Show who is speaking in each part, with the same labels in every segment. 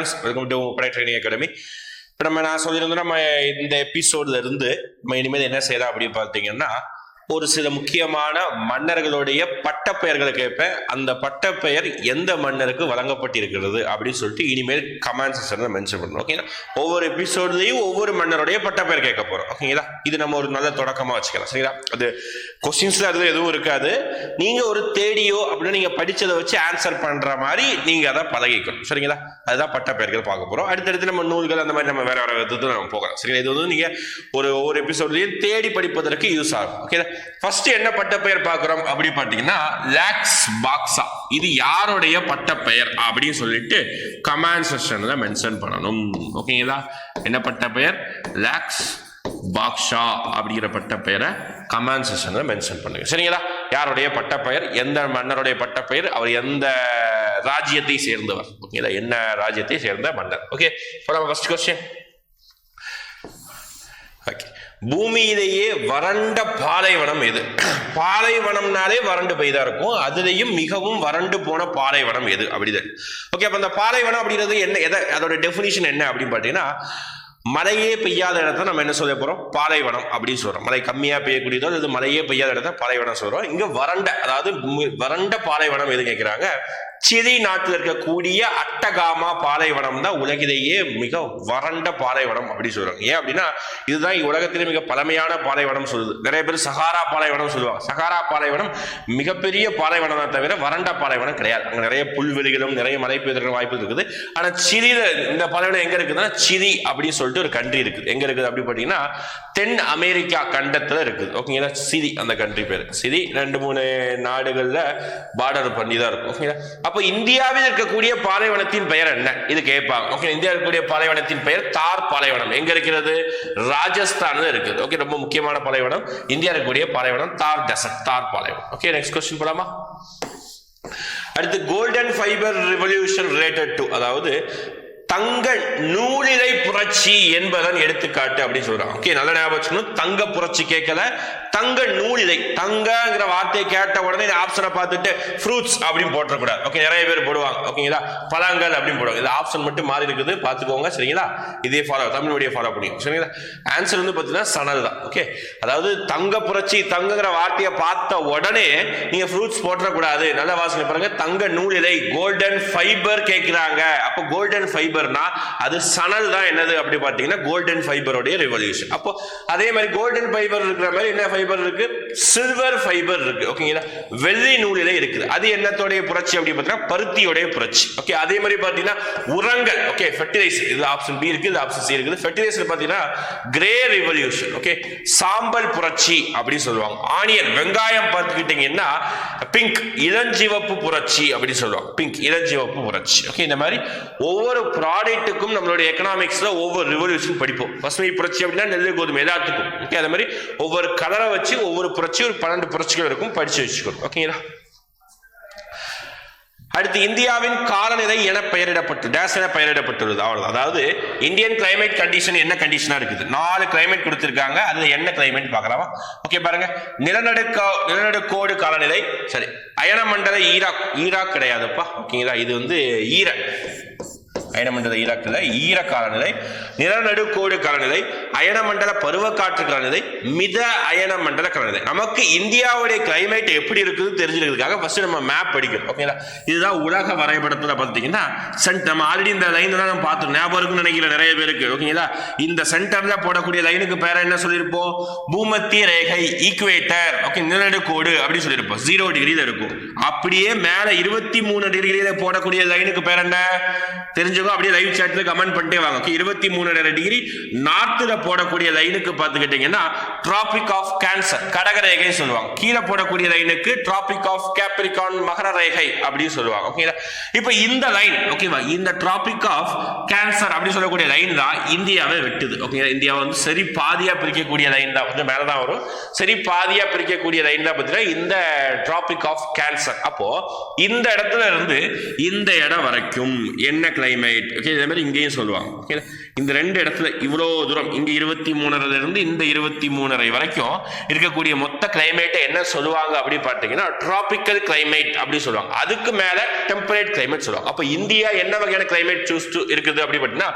Speaker 1: Students welcome to Padai training academy இப்போ நம்ம நான் சொல்லியிருந்தோம் நம்ம இந்த எபிசோட்ல இருந்து நம்ம இனிமேல் என்ன செய்யலாம் அப்படின்னு பார்த்தீங்கன்னா ஒரு சில முக்கியமான மன்னர்களுடைய பட்டப்பெயர்களை கேட்பேன். அந்த பட்டப்பெயர் எந்த மன்னருக்கு வழங்கப்பட்டிருக்கிறது அப்படின்னு சொல்லிட்டு இனிமேல் கமெண்ட் செக்ஷனில் மென்ஷன் பண்ணணும். ஓகேங்களா ஒவ்வொரு எபிசோட்லையும் ஒவ்வொரு மன்னருடைய பட்டப்பெயர் கேட்க போகிறோம் ஓகேங்களா இது நம்ம ஒரு நல்ல தொடக்கமாக வச்சுக்கலாம். சரிங்களா அது கொஸ்டின்ஸில் அது எதுவும் இருக்காது. நீங்கள் ஒரு தேடியோ அப்படின்னு நீங்கள் படித்ததை வச்சு ஆன்சர் பண்ணுற மாதிரி நீங்கள் அதை பழகிக்கணும். சரிங்களா? அதுதான் பட்டப்பெயர்கள் பார்க்க போகிறோம் அடுத்தடுத்து நம்ம நூல்கள் அந்த மாதிரி நம்ம வேற வேற விதத்தில் நம்ம போகலாம். சரிங்களா? இது வந்து நீங்கள் ஒரு ஒவ்வொரு எபிசோட்லையும் தேடி படிப்பதற்கு யூஸ் ஆகும். ஓகேங்களா ஃபர்ஸ்ட் என்ன பட்டப்பெயர் பார்க்குறோம்? அப்படி பார்த்தீங்கன்னா லேக்ஸ் பாக்ஸா இது யாருடைய பட்டப்பெயர்? அப்படின்னு சொல்லிட்டு கமெண்ட் செக்ஷனில் மென்ஷன் பண்ணணும். ஓகேங்களா என்ன பட்டப்பெயர்? லேக்ஸ் பாக்ஷா அப்படிங்கிற பட்டப்பெயரை கமெண்ட் செக்ஷனில் மென்ஷன் பண்ணுங்க. சரிங்களா? யாருடைய பட்டப்பெயர்? எந்த மன்னருடைய பட்டப்பெயர்? அவர் எந்த ராஜ்யத்தை சேர்ந்தவர்? ஓகேங்களா என்ன ராஜ்யத்தை சேர்ந்த மன்னர்? ஓகே இப்போ நம்ம ஃபர்ஸ்ட் கொஸ்டின் ஓகே பூமியிலேயே வறண்ட பாலைவனம் எது? பாலைவனம்னாலே வறண்டு போய்தான் இருக்கும். அதுலேயும் மிகவும் வறண்டு போன பாலைவனம் எது? அப்படிதான் ஓகே அப்போ அந்த பாலைவனம் அப்படிங்கிறது என்ன? எதை? அதோட டெஃபினிஷன் என்ன அப்படின்னு பார்த்தீங்கன்னா மழையே பெய்யாத இடத்த நம்ம என்ன சொல்ல போகிறோம் பாலைவனம் அப்படின்னு சொல்கிறோம் மழை கம்மியாக பெய்யக்கூடியதோ அல்லது மழையே பெய்யாத இடத்த பாலைவனம் சொல்கிறோம் இங்கே வறண்ட அதாவது வறண்ட பாலைவனம் எது கேட்குறாங்க சிலி நாட்டில் இருக்கக்கூடிய அட்டகாமா பாலைவனம் தான் உலகிலேயே மிக வறண்ட பாலைவனம் அப்படி சொல்றாங்க. ஏன் அப்படின்னா இதுதான் உலகத்திலே மிக பழமையான பாலைவனம் சொல்லுது. நிறைய பேர் சகாரா பாலைவனம் சொல்லுவாங்க. சகாரா பாலைவனம் மிகப்பெரிய பாலைவனம் தான் தவிர வறண்ட பாலைவனம் கிடையாது. அங்கே நிறைய புல்வெளிகளும் நிறைய மழை பெய்வதற்கு வாய்ப்பு இருக்குது. ஆனால் சிலியில இந்த பாலைவனம் எங்க இருக்குதுன்னா சிலி அப்படின்னு சொல்லிட்டு ஒரு கண்ட்ரி இருக்குது. எங்க இருக்குது அப்படி பார்த்தீங்கன்னா தென் அமெரிக்கா கண்டத்தில் இருக்குது. ஓகேங்களா சிலி அந்த கண்ட்ரி பேர். சிலி ரெண்டு மூணு நாடுகளில் பார்டர் பண்ணி தான் இருக்கும். ஓகேங்களா அப்போ இந்தியாவில் இருக்கக்கூடிய பாலைவனத்தின் பெயர் என்ன? இது கேட்பாங்க ஓகே இந்தியாவில் இருக்கக்கூடிய பாலைவனத்தின் பெயர் தார் பாலைவனம். எங்க இருக்கிறது? ராஜஸ்தான்ல இருக்குது. ஓகே ரொம்ப முக்கியமான பாலைவனம். இந்தியா இருக்கக்கூடிய பாலைவனம் தார் டெசர்ட் தார் பாலைவனம். ஓகே நெக்ஸ்ட் கொஸ்டின் போலாமா? அடுத்து golden fibre revolution related to அதாவது தங்க நூலிலை புரட்சி என்பதன் எடுத்துக்காட்டு அப்படின்னு சொல்றாங்க. ஓகே நல்ல ஞாபகம் தங்க புரட்சி கேட்கல தங்க நூல் இதை. தங்கங்கிற வார்த்தையை கேட்ட உடனே ஆப்ஷனை பார்த்துட்டு ஃப்ரூட்ஸ் அப்படின்னு போட்டுறக்கூடாது ஓகே நிறைய பேர் போடுவாங்க. ஓகேங்களா பழங்கள் அப்படின்னு போடுவாங்க. இது ஆப்ஷன் மட்டும் மாறி இருக்குது. பார்த்துக்கோங்க சரிங்களா? இதே ஃபாலோ தமிழ் மீடியம் ஃபாலோ பண்ணியும் சரிங்களா? ஆன்சர் வந்து பார்த்தீங்கன்னா சணல் தான். ஓகே அதாவது தங்க புரட்சி தங்கங்கிற வார்த்தையை பார்த்த உடனே நீங்கள் ஃப்ரூட்ஸ் போட்டுறக்கூடாது நல்ல வாசனை பாருங்க. தங்க நூலிலை கோல்டன் ஃபைபர் கேட்குறாங்க. அப்போ கோல்டன் ஃபைபர்னா அது சணல் தான் என்னது? அப்படி பார்த்தீங்கன்னா கோல்டன் ஃபைபருடைய ரெவல்யூஷன் அப்போ அதே மாதிரி கோல்டன் ஃபைபர் இருக்கிற மாதிரி என்ன ஃபைபர் இருக்கு சில்வர் ஃபைபர் இருக்கு. ஓகேங்களா வெள்ளி நூலிலே இருக்குது. அது என்னத்தோடைய புரட்சி அப்படின்னு பார்த்தீங்கன்னா பருத்தியோடைய புரட்சி. ஓகே அதே மாதிரி பார்த்தீங்கன்னா உரங்கள். ஓகே ஃபெர்டிலைசர் இது ஆப்ஷன் பி இருக்கு இது ஆப்ஷன் சி இருக்குது. ஃபெர்டிலைசர் பார்த்தீங்கன்னா கிரே ரெவல்யூஷன் ஓகே சாம்பல் புரட்சி அப்படின்னு சொல்லுவாங்க. ஆனியன் வெங்காயம் பார்த்துக்கிட்டீங்கன்னா பிங்க் இளஞ்சிவப்பு புரட்சி அப்படின்னு சொல்லுவாங்க. பிங்க் இளஞ்சிவப்பு புரட்சி. ஓகே இந்த மாதிரி ஒவ்வொரு ப்ராடக்ட்டுக்கும் நம்மளுடைய எக்கனாமிக்ஸ்ல ஒவ்வொரு ரிவல்யூஷன் படிப்போம். பசுமை புரட்சி அப்படின்னா நெல் கோதுமை எல்லாத்துக்கும். ஓகே அதே மாதிரி ஒவ்வொரு கலரை வச்சு ஒவ்வொரு புரட்சியும் ஒரு பன்னெண்டு புரட்சிகள் இருக்கும். படிச்சு வச்சுக்கணும். ஓகேங்களா? அடுத்து இந்தியாவின் காலநிலை என பெயரிடப்பட்டு டேஸ் என பெயரிடப்பட்டுள்ளது. அவ்வளவு அதாவது இந்தியன் கிளைமேட் கண்டிஷன் என்ன கண்டிஷனா இருக்குது? நாலு கிளைமேட் கொடுத்துருக்காங்க. அதுல என்ன கிளைமேட் பார்க்கலாமா? ஓகே பாருங்க. நிலநடுக்க நிலநடுக்கோடு காலநிலை. சரி. அயனமண்டல ஈராக் ஈராக் கிடையாதுப்பா. ஓகேங்களா? இது வந்து ஈர அயனமண்டல ஈராக்கில் ஈர காலநிலை நிலநடுக்கோடு காலநிலை அயனமண்டல பருவக்காற்று காலநிலை மித அயனமண்டல காலநிலை. நமக்கு இந்தியாவுடைய கிளைமேட் எப்படி இருக்குதுன்னு தெரிஞ்சுக்கிறதுக்காக ஃபர்ஸ்ட் நம்ம மேப் படிக்கணும் ஓகேங்களா இதுதான் உலக வரைபடத்தில் பார்த்தீங்கன்னா சென்ட் நம்ம ஆல்ரெடி இந்த லைன் தான் நம்ம பார்த்தோம் ஞாபகம் இருக்குன்னு நினைக்கிற நிறைய பேருக்கு ஓகேங்களா இந்த சென்டர்ல போடக்கூடிய லைனுக்கு பேர என்ன சொல்லியிருப்போம்? பூமத்திய ரேகை ஈக்குவேட்டர் ஓகே நிலநடுக்கோடு அப்படின்னு சொல்லியிருப்போம். ஜீரோ டிகிரியில் இருக்கும். அப்படியே மேலே இருபத்தி மூணு டிகிரியில் போடக்கூடிய லைனுக்கு பேர் என்ன? தெரிஞ்சுக்கோ அப்படியே லைவ் சாட்ல கமெண்ட் பண்ணிட்டே வாங்க. ஓகே இருபத்தி மூணு டிகிரி நார்த்தில் போடக்கூடிய லைனுக்கு பார்த்துக்கிட்டீங்கன்னா டிராபிக் ஆஃப் கேன்சர் கடக ரேகை சொல்லுவாங்க. கீழே போடக்கூடிய லைனுக்கு டிராபிக் ஆஃப் கேப்ரிகான் மகர ரேகை அப்படின்னு சொல்லுவாங்க. ஓகேங்களா இப்போ இந்த லைன் ஓகேவா இந்த டிராபிக் ஆஃப் கேன்சர் அப்படின்னு சொல்லக்கூடிய லைன் தான் இந்தியாவை வெட்டுது. ஓகேங்களா இந்தியாவை வந்து சரி பாதியா பிரிக்கக்கூடிய லைன் தான். கொஞ்சம் மேலே தான் வரும். சரி பாதியா பிரிக்கக்கூடிய லைன் தான் பார்த்தீங்கன்னா இந்த டிராபிக் ஆஃப் கேன்சர் அப்போ இந்த இடத்துல இருந்து இந்த இடம் வரைக்கும் என்ன கிளைமேட் ஓகே இதே மாதிரி இங்கேயும் சொல்லுவாங்க ஓகே இந்த ரெண்டு இடத்துல இவ்வளோ தூரம் இங்கே இருபத்தி மூணரை இருந்து இந்த இருபத்தி மூணரை வரைக்கும் இருக்கக்கூடிய மொத்த கிளைமேட்டை என்ன சொல்லுவாங்க அப்படின்னு பார்த்தீங்கன்னா டிராபிக்கல் கிளைமேட் அப்படின்னு சொல்லுவாங்க. அதுக்கு மேலே டெம்பரேட் கிளைமேட் சொல்லுவாங்க. அப்போ இந்தியா என்ன வகையான கிளைமேட் சூஸ் இருக்குது அப்படின்னு பார்த்தீங்கன்னா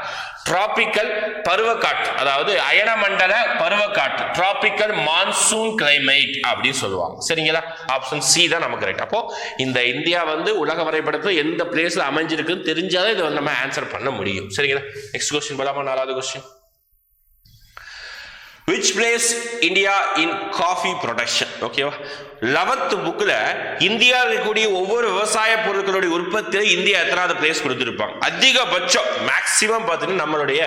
Speaker 1: டிராபிக்கல் பருவக்காற்று அதாவது அயனமண்டல பருவக்காற்று டிராபிக்கல் மான்சூன் கிளைமேட் அப்படின்னு சொல்லுவாங்க. சரிங்களா? ஆப்ஷன் சி தான் நமக்கு ரைட் அப்போ இந்த இந்தியா வந்து உலக வரைபடத்தில் எந்த பிளேஸில் அமைஞ்சிருக்குன்னு தெரிஞ்சாலே இதை வந்து நம்ம ஆன்சர் பண்ண முடியும். சரிங்களா? நெக்ஸ்ட் கொஸ்டின் போலாமா நாலாவது question which place India in coffee production ஓகேவா லெவன்த் புக்கில் இந்தியாவில் இருக்கக்கூடிய ஒவ்வொரு விவசாய பொருட்களுடைய உற்பத்தியில் இந்தியா எத்தனாவது பிளேஸ் கொடுத்துருப்பாங்க? அதிகபட்சம் மேக்சிமம் பார்த்தீங்கன்னா நம்மளுடைய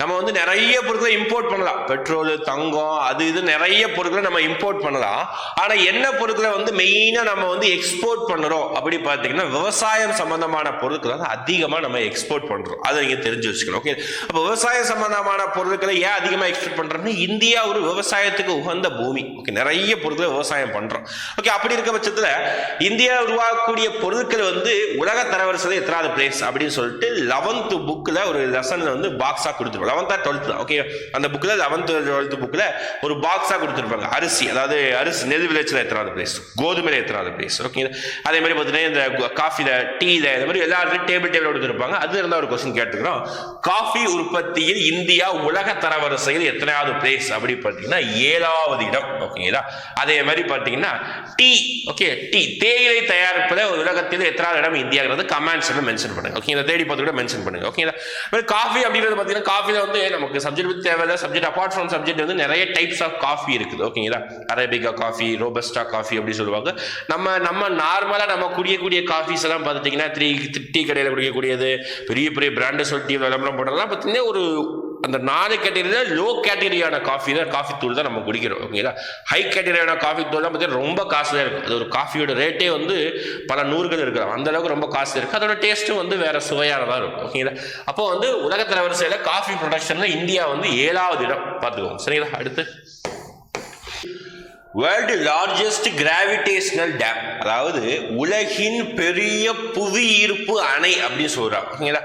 Speaker 1: நம்ம வந்து நிறைய பொருட்களை இம்போர்ட் பண்ணலாம். பெட்ரோல் தங்கம் அது இது நிறைய பொருட்களை நம்ம இம்போர்ட் பண்ணலாம். ஆனால் என்ன பொருட்களை வந்து மெயினாக நம்ம வந்து எக்ஸ்போர்ட் பண்ணுறோம் அப்படி பார்த்தீங்கன்னா விவசாயம் சம்பந்தமான பொருட்களை வந்து அதிகமாக நம்ம எக்ஸ்போர்ட் பண்ணுறோம் அதை நீங்கள் தெரிஞ்சு வச்சுக்கணும். ஓகே அப்போ விவசாயம் சம்பந்தமான பொருட்களை ஏன் அதிகமாக எக்ஸ்போர்ட் பண்ணுறோம்னா இந்தியா ஒரு விவசாயத்துக்கு உகந்த பூமி. ஓகே நிறைய பொருட்களை விவசாயம் பண்ணுறோம் ஓகே அப்படி இருக்க பட்சத்தில் இந்தியா உருவாக்கக்கூடிய பொருட்கள் வந்து உலக தரவரிசையில் எத்தனாவது பிளேஸ் அப்படின்னு சொல்லிட்டு லெவன்த் புக்கில் ஒரு லெசனில் வந்து பாக்ஸாக கொடுத்துருப்பாங்க. லெவன்த்தா டுவெல்த் ஓகே அந்த புக்கில் லெவன்த் டுவெல்த் புக்கில் ஒரு பாக்ஸாக கொடுத்துருப்பாங்க. அரிசி அதாவது அரிசி நெல் விளைச்சல் எத்தனாவது பிளேஸ் கோதுமையில் எத்தனாவது பிளேஸ் ஓகே அதே மாதிரி பார்த்தீங்கன்னா இந்த காஃபியில் டீயில் இந்த மாதிரி எல்லாருக்கும் டேபிள் டேபிள் கொடுத்துருப்பாங்க. அது இருந்தால் ஒரு கொஸ்டின் கேட்டுக்கிறோம் காஃபி உற்பத்தியில் இந்தியா உலக தரவரிசையில் எத்தனையாவது பிளேஸ் அப்படி பார்த்தீங்கன்னா ஏழாவது இடம் ஓகேங்களா? அதே மாதிரி பார்த்தீங்கன்னா டீ ஓகே டீ. தேயிலை தயாரிப்பில் உலகத்தில் எத்தனாவது இடம் இந்தியாங்கிறது வந்து மென்ஷன் பண்ணுங்க. ஓகே இதை தேடி பார்த்து கூட மென்ஷன் பண்ணுங்க. ஓகேங்களா? காஃபி அப்படிங்கிறது பார்த்தீங்கன்னா காஃபியில் வந்து நமக்கு சப்ஜெக்ட் பற்றி தேவையில்ல. சப்ஜெக்ட் அப்பார்ட் ஃப்ரம் சப்ஜெக்ட் வந்து நிறைய டைப்ஸ் ஆஃப் காஃபி இருக்குது. ஓகேங்களா? அரேபிகா காஃபி ரோபஸ்டா காஃபி அப்படி சொல்லுவாங்க. நம்ம நம்ம நார்மலாக நம்ம குடியக்கூடிய காஃபிஸ் எல்லாம் பார்த்துட்டிங்கன்னா த்ரீ டீ கடையில் குடிக்கக்கூடியது பெரிய பெரிய பிராண்டு சொல்லி டீ விளம்பரம் போடலாம். பார்த்தீங்கன்னா ஒரு அந்த நாலு கேட்டகரியில் லோ கேட்டகரியான காஃபி தான் காஃபி தூள் தான் நம்ம குடிக்கிறோம் ஓகேங்களா ஹை கேட்டகரியான காஃபி தூள் தான் பார்த்தீங்கன்னா ரொம்ப காஸ்ட்லியாக இருக்கும். அது ஒரு காஃபியோட ரேட்டே வந்து பல நூறுகள் இருக்கிறோம் அந்த அளவுக்கு ரொம்ப காஸ்ட்லி இருக்குது அதோட டேஸ்ட்டும் வந்து வேற சுவையானதாக இருக்கும் ஓகேங்களா அப்போ வந்து உலகத்தில் வரிசையில் காஃபி ப்ரொடக்ஷனில் இந்தியா வந்து ஏழாவது இடம். பார்த்துக்கோங்க. சரிங்களா? அடுத்து. வேர்ல்டு லார்ஜஸ்ட் கிராவிடேஷனல் டேம் அதாவது உலகின் பெரிய புவி ஈர்ப்பு அணை அப்படின்னு சொல்றாங்க ஓகேங்களா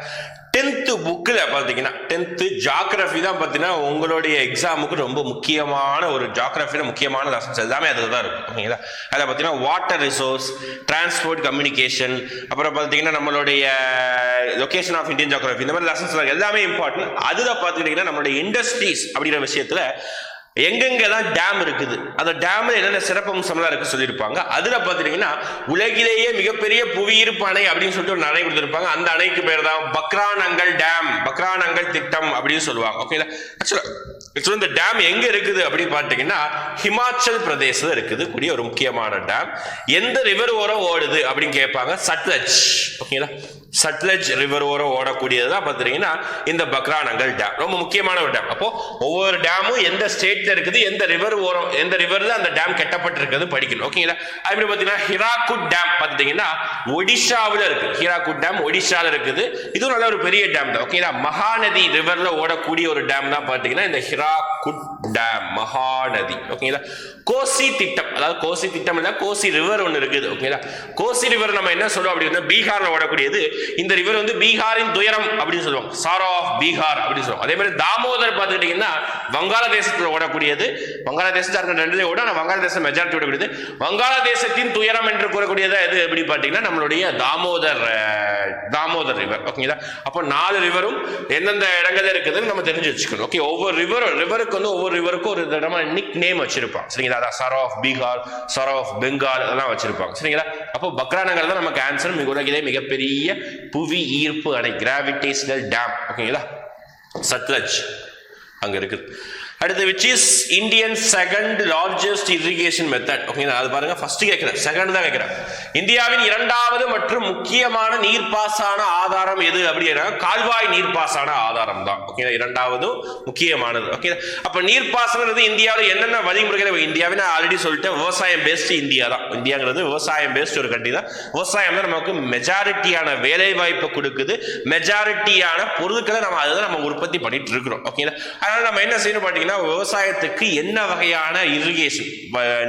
Speaker 1: டென்த்து புக்கில் பார்த்தீங்கன்னா டென்த்து ஜாகிரஃபி தான் பார்த்தீங்கன்னா உங்களுடைய எக்ஸாமுக்கு ரொம்ப முக்கியமான ஒரு ஜாகிரஃபியில் முக்கியமான லெசன்ஸ் எல்லாமே அதில் தான் இருக்கும். ஓகேங்களா? அதில் பார்த்தீங்கன்னா வாட்டர் ரிசோர்ஸ் டிரான்ஸ்போர்ட் கம்யூனிகேஷன் அப்புறம் பார்த்தீங்கன்னா நம்மளுடைய லொகேஷன் ஆஃப் இந்தியன் ஜாகிரஃபி இந்த மாதிரி லெசன்ஸ் எல்லாமே இம்பார்ட்டன்ட் அதில் பார்த்துக்கிட்டிங்கன்னா நம்மளுடைய இண்டஸ்ட்ரீஸ் அப்படிங்கிற விஷயத்தில் எங்கெங்கெல்லாம் டேம் இருக்குது அந்த டேம்ல என்னென்ன சிறப்பம்சம்லாம் இருக்கு சொல்லியிருப்பாங்க. அதுல பார்த்துட்டீங்கன்னா உலகிலேயே மிகப்பெரிய புவியீர்ப்பு அணை அப்படின்னு சொல்லிட்டு ஒரு அணை கொடுத்துருப்பாங்க. அந்த அணைக்கு பேர் தான் பக்ரானங்கல் டேம் பக்ரானங்கல் திட்டம் அப்படின்னு சொல்லுவாங்க. ஓகேங்களா ஆக்சுவலா ஆக்சுவலா இந்த டேம் எங்க இருக்குது அப்படின்னு பார்த்தீங்கன்னா ஹிமாச்சல் பிரதேசத்தில் இருக்குது. கூடிய ஒரு முக்கியமான டேம் எந்த ரிவர் ஓரம் ஓடுது அப்படின்னு கேட்பாங்க? சட்லஜ். ஓகேங்களா சட்லஜ் ரிவர் ஓரம் ஓடக்கூடியது தான் பார்த்துட்டீங்கன்னா இந்த பக்ரானங்கல் டேம் ரொம்ப முக்கியமான ஒரு டேம் அப்போ ஒவ்வொரு டேமும் எந்த ஸ்டேட்ல இருக்குது எந்த ரிவர் ஓரம் எந்த ரிவர்ல அந்த டேம் கட்டப்பட்டிருக்கிறது படிக்கணும். ஓகேங்களா அப்படி பார்த்தீங்கன்னா ஹிராகுட் டேம் பார்த்துட்டீங்கன்னா ஒடிஷாவில் இருக்கு. ஹிராகுட் டேம் ஒடிஷாவில் இருக்குது. இதுவும் நல்ல ஒரு பெரிய டேம் தான். ஓகேங்களா மகாநதி ரிவர்ல ஓடக்கூடிய ஒரு டேம் தான் பார்த்தீங்கன்னா இந்த ஹிராகுட் டேம் மகாநதி. ஓகேங்களா கோசி திட்டம். அதாவது கோசி திட்டம் கோசி ரிவர் ஒன்று இருக்குது. ஓகேங்களா கோசி ரிவர் நம்ம என்ன சொல்லுவோம் அப்படின்னா பீகார்ல ஓடக்கூடியது இந்த ரிவர் வந்து பீகாரின் துயரம் அப்படின்னு சொல்லுவாங்க. சாரோ ஆஃப் பீகார் அப்படின்னு சொல்லுவோம் அதே மாதிரி தாமோதர் பார்த்துக்கிட்டீங்கன்னா வங்காளதேசத்தில் ஓடக்கூடியது. வங்காளதேசம் ஜார்க்கண்ட் ரெண்டுலேயும் ஓட ஆனால் வங்காளதேசம் மெஜாரிட்டி ஓடக்கூடியது வங்காளதேசத்தின் துயரம் என்று கூறக்கூடியது எது எப்படி பார்த்தீங்கன்னா நம்மளுடைய தாமோதர் தாமோதர் ரிவர் ஓகேங்களா அப்போ நாலு ரிவரும் எந்தெந்த இடங்கள்ல இருக்குதுன்னு நம்ம தெரிஞ்சு வச்சுக்கணும். ஓகே ஒவ்வொரு ரிவரும் ரிவருக்கு வந்து ஒவ்வொரு ரிவருக்கும் ஒரு இடமா நிக் நேம் வச்சிருப்பாங்க. சரிங்களா? அதான் sorrow of Bihar sorrow of Bengal அதெல்லாம் வச்சிருப்பாங்க. சரிங்களா? அப்போ பக்ரானகர் தான் நமக்கு ஆன்சர் மிக உலகிலே மிகப்பெரிய புவி ஈர்ப்பு அணை கிராவிடேஷனல் டேம் ஓகேங்களா சத்லஜ் அங்கே இருக்குது. அடுத்து which is Indian second largest irrigation method ஓகேங்களா அது பாருங்க. ஃபர்ஸ்ட் கேட்கிறேன். செகண்ட் தான் கேட்கிறேன். இந்தியாவின் இரண்டாவது மற்றும் முக்கியமான நீர்ப்பாசான ஆதாரம் எது அப்படின்னா கால்வாய் நீர்ப்பாசான ஆதாரம் தான். ஓகேங்களா இரண்டாவது முக்கியமானது. ஓகே அப்ப நீர்ப்பாசனது இந்தியாவில் என்னென்ன வழிமுறைகள்? இந்தியாவில் ஆல்ரெடி சொல்லிட்டேன். விவசாயம் பேஸ்ட் இந்தியா தான். இந்தியாங்கிறது விவசாயம் பேஸ்ட் ஒரு கண்டி தான். விவசாயம் தான் நமக்கு மெஜாரிட்டியான வேலை வாய்ப்பை கொடுக்குது. மெஜாரிட்டியான பொருட்களை நம்ம அதை நம்ம உற்பத்தி பண்ணிட்டு இருக்கிறோம். ஓகேங்களா அதனால நம்ம என்ன செய்யணும் பார்த்தீங்கன்னா அப்படின்னா விவசாயத்துக்கு என்ன வகையான இரிகேஷன்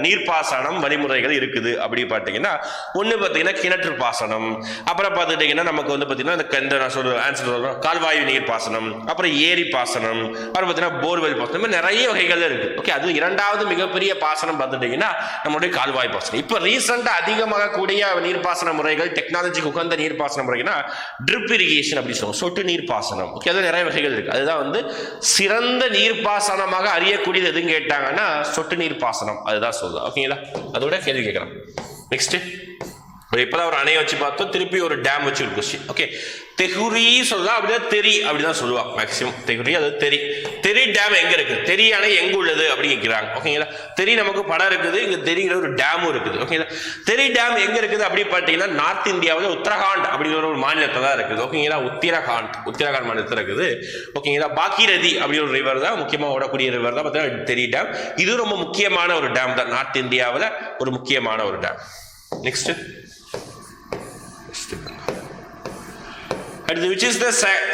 Speaker 1: நீர்ப்பாசனம் வழிமுறைகள் இருக்குது அப்படி பார்த்தீங்கன்னா ஒன்று பார்த்தீங்கன்னா கிணற்று பாசனம். அப்புறம் பார்த்துக்கிட்டிங்கன்னா நமக்கு வந்து பார்த்தீங்கன்னா இந்த நான் சொல்ற ஆன்சர் சொல்கிறோம் கால்வாய் நீர் பாசனம் அப்புறம் ஏரி பாசனம் அப்புறம் பார்த்தீங்கன்னா போர்வெல் பாசனம். நிறைய வகைகள் இருக்குது ஓகே அது இரண்டாவது மிகப்பெரிய பாசனம் பார்த்துட்டிங்கன்னா நம்மளுடைய கால்வாய் பாசனம். இப்போ ரீசெண்டாக அதிகமாக கூடிய நீர்ப்பாசன முறைகள் டெக்னாலஜிக்கு உகந்த நீர்ப்பாசன முறைகள்னா ட்ரிப் இரிகேஷன் அப்படி சொல்லுவோம். சொட்டு நீர்ப்பாசனம். ஓகே அது நிறைய வகைகள் இருக்குது அதுதான் வந்து சிறந்த நீர்ப்பாசனமாக அறியக்கூடியது எதுன்னு கேட்டாங்கன்னா சொட்டு நீர் பாசனம் அதுதான் சொல்லுது. ஓகேங்களா? அதோட கேள்வி கேட்குறேன் நெக்ஸ்ட்டு இப்போதான் ஒரு அணையை வச்சு பார்த்தோம் திருப்பி ஒரு டேம் வச்சு ஒரு கொஸ்டின் ஓகே தெகுரி சொல்லலாம் அப்படின்னா தெரி அப்படிதான் சொல்லுவாங்க மேக்ஸிமம் தெகுரி அது தெரி. தெரி டேம் எங்க இருக்கு? தெரி அணை எங்க உள்ளது அப்படி கேட்கிறாங்க ஓகேங்களா தெரி நமக்கு படம் இருக்குது இங்க தெரிங்கிற ஒரு டேமும் இருக்குது. ஓகேங்களா தெரி டேம் எங்க இருக்குது அப்படி பார்த்தீங்கன்னா நார்த் இந்தியாவில் உத்தரகாண்ட் அப்படிங்கிற ஒரு மாநிலத்தில் தான் இருக்குது. ஓகேங்களா உத்தரகாண்ட் உத்தரகாண்ட் மாநிலத்தில் இருக்குது. ஓகேங்களா பாக்கிரதி அப்படிங்கிற ஒரு ரிவர் தான் முக்கியமாக ஓடக்கூடிய ரிவர் தான் பார்த்தீங்கன்னா தெரி டேம் இது ரொம்ப முக்கியமான ஒரு டேம் தான் நார்த் இந்தியாவில் ஒரு முக்கியமான ஒரு டேம் நெக்ஸ்ட் அடுத்து which is the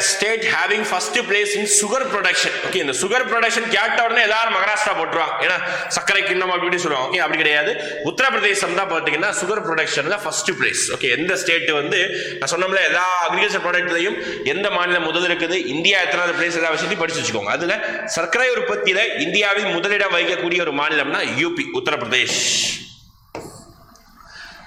Speaker 1: state having first place in sugar production okay இந்த சுகர் ப்ரொடக்ஷன் கேட்ட உடனே எல்லாரும் மகாராஷ்டிரா போட்டுருவாங்க ஏன்னா சர்க்கரை கிண்ணம் அப்படின்னு சொல்லுவாங்க. ஓகே அப்படி கிடையாது. உத்தரப்பிரதேசம் தான் பார்த்தீங்கன்னா சுகர் ப்ரொடக்ஷன்ல ஃபர்ஸ்ட் பிளேஸ் ஓகே எந்த ஸ்டேட் வந்து நான் சொன்னோம்ல எல்லா அக்ரிகல்ச்சர் ப்ராடக்ட்லையும் எந்த மாநிலம் முதல் இருக்குது? இந்தியா எத்தனாவது பிளேஸ் எல்லா விஷயத்தையும் படிச்சு வச்சுக்கோங்க. அதில் சர்க்கரை உற்பத்தியில் இந்தியாவில் முதலிடம் வகிக்கக்கூடிய ஒரு மாநிலம்னா யூபி உத்தரப்பிரதேஷ்.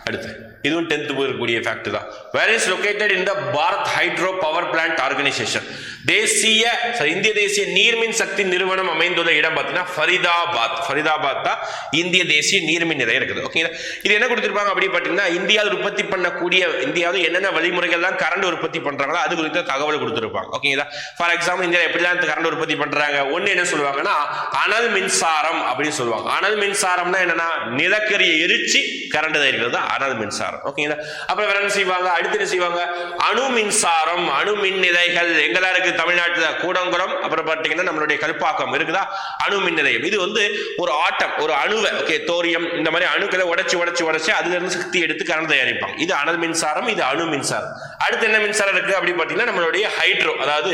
Speaker 1: அடுத்து. இதுவும் டென்த் போயிருக்கக்கூடிய ஃபேக்ட் தான். Where is located in the Bharat hydro power plant organisation தேசிய இந்திய தேசிய நீர்மின் சக்தி நிறுவனம் அமைந்துள்ள இடம் பார்த்தீங்கன்னா ஃபரிதாபாத். ஃபரிதாபாத் தான் இந்திய தேசிய நீர்மின் நிலையம் இருக்குது. ஓகேங்களா இது என்ன கொடுத்துருப்பாங்க அப்படி பார்த்தீங்கன்னா இந்தியாவில் உற்பத்தி பண்ணக்கூடிய இந்தியாவில் என்னென்ன வழிமுறைகள்லாம் கரண்ட் உற்பத்தி பண்ணுறாங்களோ அது குறித்த தகவல் கொடுத்துருப்பாங்க. ஓகேங்களா ஃபார் எக்ஸாம்பிள் இந்தியாவில் எப்படிலாம் கரண்ட் உற்பத்தி பண்ணுறாங்க ஒன்று என்ன சொல்லுவாங்கன்னா அனல் மின்சாரம் அப்படின்னு சொல்லுவாங்க. அனல் மின்சாரம்னா என்னன்னா நிலக்கரியை எரிச்சு கரண்ட் தயாரிக்கிறது தான் அனல் மின்சாரம். ஓகேங்களா அப்புறம் வேற என்ன செய்வாங்க? அடுத்து என்ன செய்வாங்க? அணு மின்சாரம் அணு மின் நிலைகள் எங்கெல்லாம் இருக்கு? தமிழ்நாட்டில் கூடங்குளம் அப்புறம் பார்த்தீங்கன்னா நம்மளுடைய கல்பாக்கம் இருக்குதா? அணு மின் நிலையம். இது வந்து ஒரு ஆட்டம் ஒரு அணுவை ஓகே தோரியம் இந்த மாதிரி அணுக்களை உடச்சி உடச்சி உடச்சி அதுல இருந்து சக்தி எடுத்து கரண்ட் தயாரிப்பாங்க. இது அனல் மின்சாரம் இது அணு மின்சாரம். அடுத்து என்ன மின்சாரம் இருக்கு அப்படி பார்த்தீங்கன்னா நம்மளுடைய ஹைட்ரோ அதாவது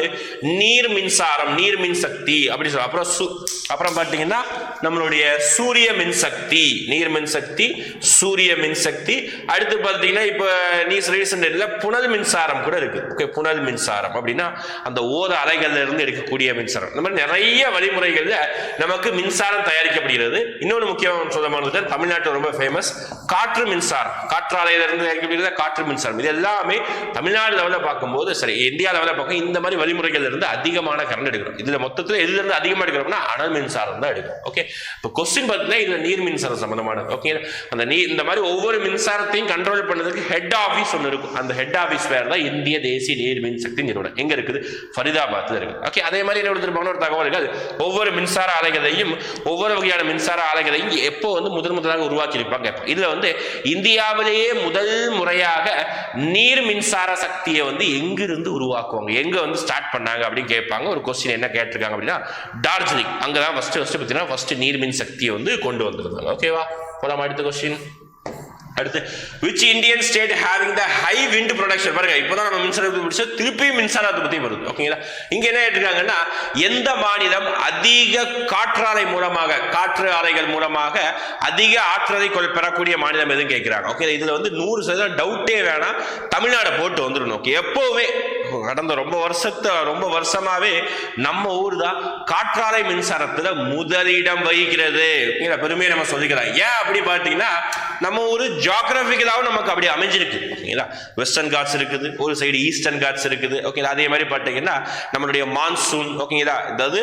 Speaker 1: நீர் மின்சாரம் நீர் மின் சக்தி அப்படி சொல்ல அப்புறம் சு- அப்புறம் பார்த்தீங்கன்னா நம்மளுடைய சூரிய மின்சக்தி நீர் மின்சக்தி சூரிய மின்சக்தி அடுத்து பார்த்தீங்கன்னா இப்போ நீஸ் ரீசெண்ட் புனல் மின்சாரம் கூட இருக்கு. ஓகே புனல் மின்சாரம் அப்படின்னா அந்த ஓர அலைகள்ல இருந்து எடுக்கக்கூடிய மின்சாரம். இந்த மாதிரி நிறைய வழிமுறைகள்ல நமக்கு மின்சாரம் தயாரிக்கப்படுகிறது. இன்னொன்று முக்கியமான சொல்லமானது தமிழ்நாட்டில் ரொம்ப ஃபேமஸ் காற்று மின்சாரம். காற்றாலையிலிருந்து தயாரிக்கப்படுகிறது காற்று மின்சாரம். இது எல்லாமே தமிழ்நாடு லெவலில் பார்க்கும்போது சரி இந்தியா லெவலில் பார்க்கும் இந்த மாதிரி வழிமுறைகள் இருந்து அதிகமான கரண்ட் எடுக்கிறோம். இதில் மொத்தத்தில் எதுல இருந்து அதிகமாக எடுக்கிறோம்னா அனல் மின்சாரம் தான் எடுக்கும் ஓகே இப்போ கொஸ்டின் பார்த்தீங்கன்னா இதில் நீர் மின்சாரம் சம்மந்தமான ஓகே அந்த நீர் இந்த மாதிரி ஒவ்வொரு மின்சாரத்தையும் கண்ட்ரோல் பண்ணதுக்கு ஹெட் ஆஃபீஸ் ஒன்று இருக்கும். அந்த ஹெட் ஆஃபீஸ் பேர் தான் இந்திய தேசிய நீர் மின்சக்தி நிறுவனம். எங்க இருக்குது? ஃபரிதாபாத்ல இருக்கு. ஓகே அதே மாதிரி என்ன கொடுத்துருப்பாங்க? ஒரு தகவல் இருக்காது ஒவ்வொரு மின்சார ஆலைகளையும் ஒவ்வொரு வகையான மின்சார ஆலைகளையும் எப்போ வந்து முதன் முதலாக உருவாக்கியிருப்பாங்க? எப்போ இதில் வந்து இந்தியாவிலேயே முதல் முறையாக நீர் மின்சார சக்தியை வந்து எங்கிருந்து உருவாக்குவாங்க? எங்கே வந்து ஸ்டார்ட் பண்ணாங்க அப்படின்னு கேட்பாங்க. ஒரு கொஸ்டின் என்ன கேட்டிருக்காங்க அப்படின்னா டார்ஜிலிங். அங்கே தான் ஃபஸ்ட்டு ஃபஸ்ட்டு பார்த்தீங்கன்னா ஃபர்ஸ்ட்டு நீர் மின் சக்தியை வந்து கொண்டு வந்திருந்தாங்க. ஓகேவா போலாம் அடுத்த கொஸ்டின் அடுத்து which Indian state having the high wind production பாருங்க இப்போதான் நம்ம மின்சாரத்தை பிடிச்சா திருப்பி மின்சாரத்தை பற்றி வருது. ஓகேங்களா இங்கே என்ன கேட்டிருக்காங்கன்னா எந்த மாநிலம் அதிக காற்றாலை மூலமாக காற்று ஆலைகள் மூலமாக அதிக ஆற்றலை கொள் பெறக்கூடிய மாநிலம் எதுவும் கேட்குறாங்க. ஓகே இதில் வந்து நூறு சதவீதம் டவுட்டே வேணாம் தமிழ்நாடை போட்டு வந்துடணும். ஓகே எப்போவுமே கடந்த ரொம்ப வருஷத்தை ரொம்ப வருஷமாவே நம்ம ஊர் தான் காற்றாலை மின்சாரத்துல முதலிடம் வகிக்கிறது அப்படிங்கிற பெருமையை நம்ம சொல்லிக்கலாம் ஏன் அப்படி பார்த்தீங்கன்னா நம்ம ஊர் ஜியாகிரபிக்கலாவும் நமக்கு அப்படி அமைஞ்சிருக்கு. ஓகேங்களா? வெஸ்டர்ன் காட்ஸ் இருக்குது ஒரு சைடு ஈஸ்டர்ன் காட்ஸ் இருக்குது. ஓகேங்களா? அதே மாதிரி பார்த்தீங்கன்னா நம்மளுடைய மான்சூன் ஓகேங்களா? அதாவது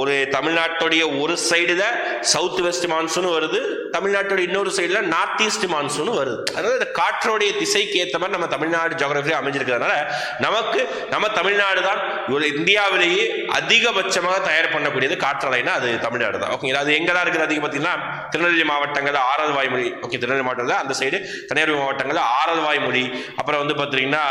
Speaker 1: ஒரு தமிழ்நாட்டுடைய ஒரு சைடுல சவுத் வெஸ்ட் மான்சூன் வருது தமிழ்நாட்டோட இன்னொரு சைடுல நார்த் ஈஸ்ட் மான்சூன் வருது. அதாவது இந்த காற்றோடைய திசைக்கு ஏற்ற மாதிரி நம்ம தமிழ்நாடு ஜியாகிரபியில் அமைஞ்சிருக்கிறதுனால நமக்கு நம்ம தமிழ்நாடு தான். ஒரு இந்தியாவிலேயே அதிகபட்சமாக தயார் பண்ணக்கூடியது காற்றாலைனா அது தமிழ்நாடு தான். ஓகேங்களா? அது எங்கெல்லாம் இருக்குது அதிகம் பார்த்தீங்கன்னா திருநெல்வேலி மாவட்டங்களில் ஆறாவது வாய்மொழி ஓகே திருநெல்வேலி மாவட்டத்தில் அந்த சைடு தனியார் மாவட்டங்களில் ஆறாவது வாய்மொழி அப்புறம் வந்து பார்த்தீங்கன்னா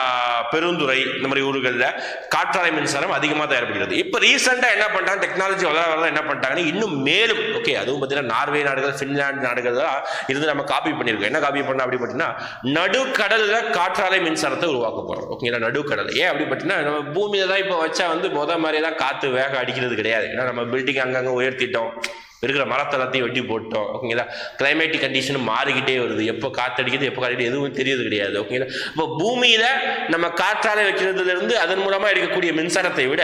Speaker 1: பெருந்துறை இந்த மாதிரி ஊர்களில் காற்றாலை மின்சாரம் அதிகமாக தயாரிப்படுகிறது இப்போ ரீசெண்டாக என்ன பண்ணிட்டாங்க டெக்னாலஜி வளர வளர என்ன பண்ணிட்டாங்கன்னா இன்னும் மேலும் ஓகே அதுவும் பார்த்தீங்கன்னா நார்வே நாடுகள் ஃபின்லாந்து நாடுகள் தான் இருந்து நம்ம காப்பி பண்ணியிருக்கோம். என்ன காப்பி பண்ணோம் அப்படி பார்த்தீங்கன்னா நடுக்கடலில் காற்றாலை மின்சாரத்தை உருவாக்க போகிறோம் ஓகேங்களா? நடுக்கடல். ஏன் அப்படி பார்த்தீங்கன்னா நம்ம பூமியில் தான் இப்போ வச்சா வந்து மொதல் மாதிரி தான் காற்று காற்று வேகம் அடிக்கிறது கிடையாது. ஏன்னா நம்ம பில்டிங் அங்கங்கே உயர்த்திட்டோம். இருக்கிற மரத்தளத்தையும் வெட்டி போட்டோம். ஓகேங்களா கிளைமேட்டிக் கண்டிஷன் மாறிக்கிட்டே வருது. எப்போ காற்றடிக்குது எப்போ காத்தடிக்குது எதுவும் தெரியறது கிடையாது. ஓகேங்களா இப்போ பூமியில் நம்ம காற்றாலை வைக்கிறதுல இருந்து அதன் மூலமாக எடுக்கக்கூடிய மின்சாரத்தை விட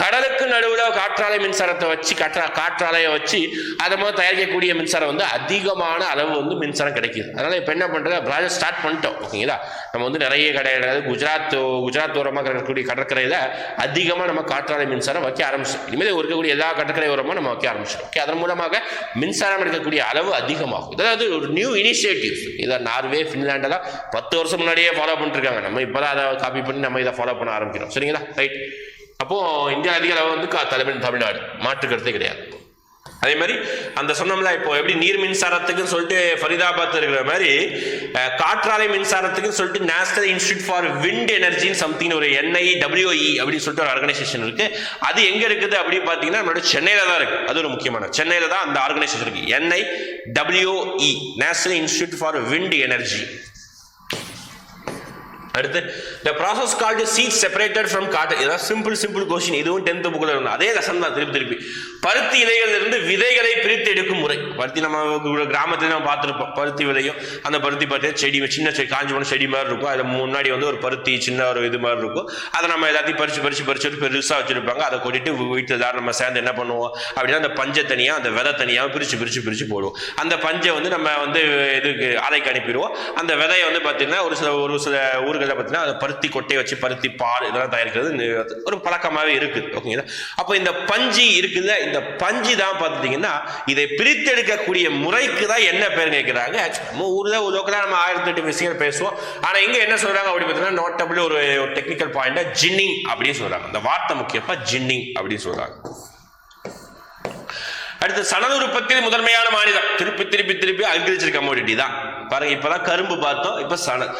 Speaker 1: கடலுக்கு நடுவில் காற்றாலை மின்சாரத்தை வச்சு காற்றா காற்றாலையை வச்சு அதை மூலம் தயாரிக்கக்கூடிய மின்சாரம் வந்து அதிகமான அளவு வந்து மின்சாரம் கிடைக்கிது. அதனால் இப்போ என்ன பண்ணுறது ப்ராஜெக்ட் ஸ்டார்ட் பண்ணிட்டோம். ஓகேங்களா நம்ம வந்து நிறைய கடை குஜராத் குஜராத் ஓரமாக இருக்கக்கூடிய கடற்கரையில் அதிகமாக நம்ம காற்றாலை மின்சாரம் வைக்க ஆரம்பிச்சோம். இனிமேல் இருக்கக்கூடிய எல்லா கடற்கரை ஓரமாக நம்ம வைக்க ஆரம்பிச்சோம் ஓகே அதன் மூலமாக மின்சாரம் எடுக்கக்கூடிய அளவு அதிகமாகும். அதாவது ஒரு நியூ இனிஷியேட்டிவ்ஸ் இதை நார்வே ஃபின்லாண்டெல்லாம் பத்து வருஷம் முன்னாடியே ஃபாலோ பண்ணிருக்காங்க நம்ம இப்போ தான் அதை காப்பி பண்ணி நம்ம இதை ஃபாலோ பண்ண ஆரம்பிக்கிறோம். சரிங்களா? ரைட் அப்போது இந்தியா அதிக அளவு வந்து கா- தலைமை தமிழ்நாடு. மாற்றுக்கிறதே கிடையாது. அதே மாதிரி அந்த சொன்னோம்ல இப்போ எப்படி நீர் மின்சாரத்துக்குன்னு சொல்லிட்டு ஃபரிதாபாத் இருக்கிற மாதிரி காற்றாலை மின்சாரத்துக்குன்னு சொல்லிட்டு நேஷனல் இன்ஸ்டியூட் ஃபார் விண்ட் எனர்ஜின்னு சம்திங் ஒரு என்ஐ டபிள்யூஇ அப்படின்னு சொல்லிட்டு ஒரு ஆர்கனைசேஷன் இருக்கு. அது எங்க இருக்குது அப்படின்னு பார்த்தீங்கன்னா நம்மளோட சென்னையில தான் இருக்கு. அது ஒரு முக்கியமான சென்னையில தான் அந்த ஆர்கனைசேஷன் இருக்கு. NIWE national institute for wind energy அடுத்து the process called seed separated from cotton இதான் சிம்பிள் சிம்பிள் கொஸ்டின் இதுவும் டென்த் புக்கில் இருக்கும் அதே லெசன் தான் திருப்பி திருப்பி. பருத்தி இலைகளில் இருந்து விதைகளை பிரித்து எடுக்கும் முறை. பருத்தி நம்ம கிராமத்துல நம்ம பார்த்துருப்போம். பருத்தி விதையும் அந்த பருத்தி பார்த்தீங்கன்னா செடி சின்ன செடி காஞ்சி போன செடி மாதிரி இருக்கும். அதில் முன்னாடி வந்து ஒரு பருத்தி சின்ன ஒரு இது மாதிரி இருக்கும். அதை நம்ம எல்லாத்தையும் பறிச்சு பறிச்சு பறிச்சு பெருசாக வச்சுருப்பாங்க. அதை கொட்டிட்டு வீட்டில் எல்லாரும் நம்ம சேர்ந்து என்ன பண்ணுவோம்? அப்படின்னா அந்த பஞ்சை தனியாக அந்த விதை தனியாக பிரித்து பிரித்து பிரித்து போடுவோம். அந்த பஞ்சை வந்து நம்ம வந்து இதுக்கு ஆலைக்கு அனுப்பிடுவோம். அந்த விதையை வந்து பார்த்தீங்கன்னா ஒரு சில ஒரு சில ஊர்களில் பார்த்தீங்கன்னா அந்த பருத்தி கொட்டையை வச்சு பருத்தி பால் இதெல்லாம் தயாரிக்கிறது ஒரு பழக்கமாகவே இருக்குது ஓகேங்களா அப்போ இந்த பஞ்சு இருக்குல்ல இந்த பஞ்சு தான் பார்த்துட்டிங்கன்னா இதை பிரித்தெடுக்கக்கூடிய முறைக்கு தான் என்ன பேர் கேட்குறாங்க நம்ம ஊரில் ஒரு லோக்கலாக நம்ம ஆயிரத்தி எட்டு விஷயங்கள் பேசுவோம். ஆனால் இங்கே என்ன சொல்கிறாங்க அப்படி பார்த்தீங்கன்னா நோட்டபிள் ஒரு டெக்னிக்கல் பாயிண்ட்டை ஜின்னிங் அப்படின்னு சொல்கிறாங்க அந்த வார்த்தை முக்கியப்பா ஜின்னிங் அப்படின்னு சொல்கிறாங்க அடுத்து சனது உற்பத்தியில் முதன்மையான மாநிலம். திருப்பி திருப்பி திருப்பி அக்ரிகல்ச்சர் கமோடிட்டி தான். பாருங்க இப்பதான் கரும்பு பார்த்தோம் இப்ப சணல்